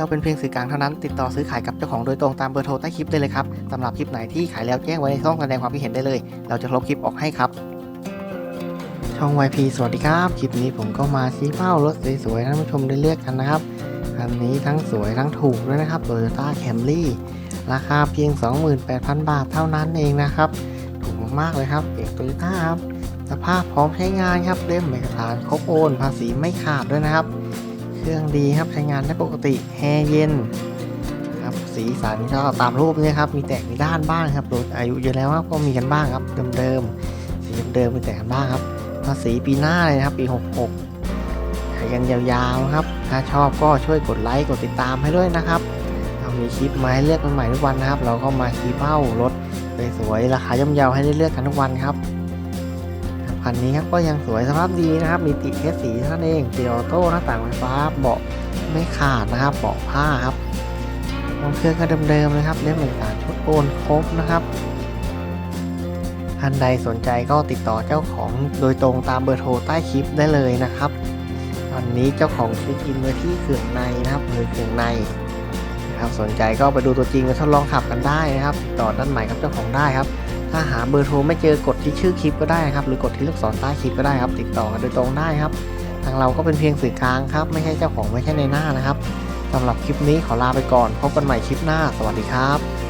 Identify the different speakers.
Speaker 1: เราเป็นเพียงสื่อกลางเท่านั้น ติดต่อซื้อขายกับเจ้าของโดยตรงตามเบอร์โทรใต้คลิปได้เลยครับสำหรับคลิปไหนที่ขายแล้วแจ้งไว้ในช่องแสดงความคิดเห็นได้เลย เราจะลบคลิปออกให้ครับ ช่อง YP สวัสดีครับ คลิปนี้ผมก็มาชี้เป้ารถสวยๆท่านผู้ชมได้เลือกกันนะครับคันนี้ทั้งสวยทั้งถูกด้วยนะครับ Toyota Camry ราคาเพียง 28,000 บาทเท่านั้นเองนะครับ ถูกมากๆเลยครับเอกโตโยต้าครับสภาพพร้อมใช้งานครับเล่มเอกสารครบโอนภาษีไม่ขาดด้วยนะครับ เครื่องดีครับใช้งานได้ปกติแอร์เย็นครับสีสันก็ตามรูปเนี่ยครับมีแตกมีด้านบ้างครับรถอายุเยอะแล้วครับก็มีกันบ้างครับเดิมๆสีเดิมๆมีแตกกันบ้างครับภาษีปีหน้าเลยนะครับปี 66ใช้กันยาวๆนะครับ ถ้าชอบก็ช่วยกดไลค์กดติดตามให้ด้วยนะครับเรามีคลิปมาให้เลือกใหม่ๆทุกวันนะครับ เราก็มาชี้เป้ารถสวยๆราคาย่อมเยาให้ได้เลือกกันทุกวันครับ คันนี้ครับก็ยังสวยสภาพดีนะครับ มีติดแค่สีเท่านั้นเองเกียร์ออโต้หน้าต่างไฟฟ้าเบาะไม่ขาดนะครับเบาะผ้าครับห้องเครื่องก็เดิมๆนะครับเล่มเอกสารชุดโอนครบนะครับท่านใดสนใจก็ติดต่อเจ้าของโดยตรงตามเบอร์โทรใต้คลิปได้เลยนะครับวันนี้เจ้าของคลิปอินไว้ที่เขื่องในนะครับหรือเขื่องในนะครับสนใจก็ไปดูตัวจริงไปทดลองขับกันได้นะครับติดต่อด้านใหม่กับเจ้าของได้ครับ ถ้าหาเบอร์โทรไม่เจอกดที่ชื่อคลิปก็ได้ครับหรือกดที่ลูกศรใต้คลิปก็ได้ครับ ติดต่อกันโดยตรงได้ครับ ทางเราก็เป็นเพียงสื่อกลางครับ ไม่ใช่เจ้าของไม่ใช่ในหน้านะครับสำหรับคลิปนี้ขอลาไปก่อน พบกันใหม่คลิปหน้า สวัสดีครับ